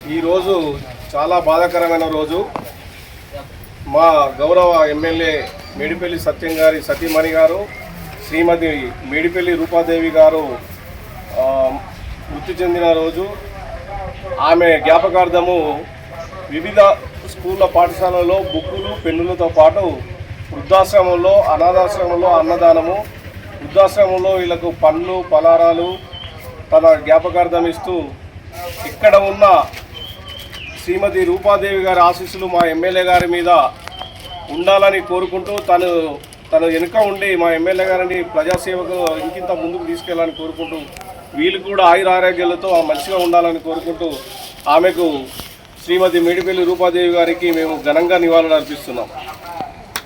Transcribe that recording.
ఈరోజు చాలా బాధాకరమైన రోజు. మా గౌరవ ఎమ్మెల్యే మేడిపల్లి సత్యం గారి సతీమణి గారు శ్రీమతి మేడిపల్లి రూపాదేవి గారు మృతి చెందిన రోజు. ఆమె జ్ఞాపకార్థము వివిధ స్కూళ్ళ పాఠశాలలో బుక్కులు పెన్నులతో పాటు వృద్ధాశ్రమంలో అనాథాశ్రమంలో అన్నదానము వృద్ధాశ్రమంలో వీళ్ళకు పండ్లు పలారాలు తన జ్ఞాపకార్థం ఇస్తూ ఇక్కడ ఉన్న శ్రీమతి రూపాదేవి గారి ఆశీస్సులు మా ఎమ్మెల్యే గారి మీద ఉండాలని కోరుకుంటూ తను తను వెనుక ఉండి మా ఎమ్మెల్యే గారిని ప్రజాసేవకు ఇంకింత ముందుకు తీసుకెళ్ళాలని కోరుకుంటూ వీళ్ళు కూడా ఆయుర ఆరోగ్యాలతో మంచిగా ఉండాలని కోరుకుంటూ ఆమెకు శ్రీమతి మేడిపల్లి రూపాదేవి గారికి మేము ఘనంగా నివాళులు అర్పిస్తున్నాం.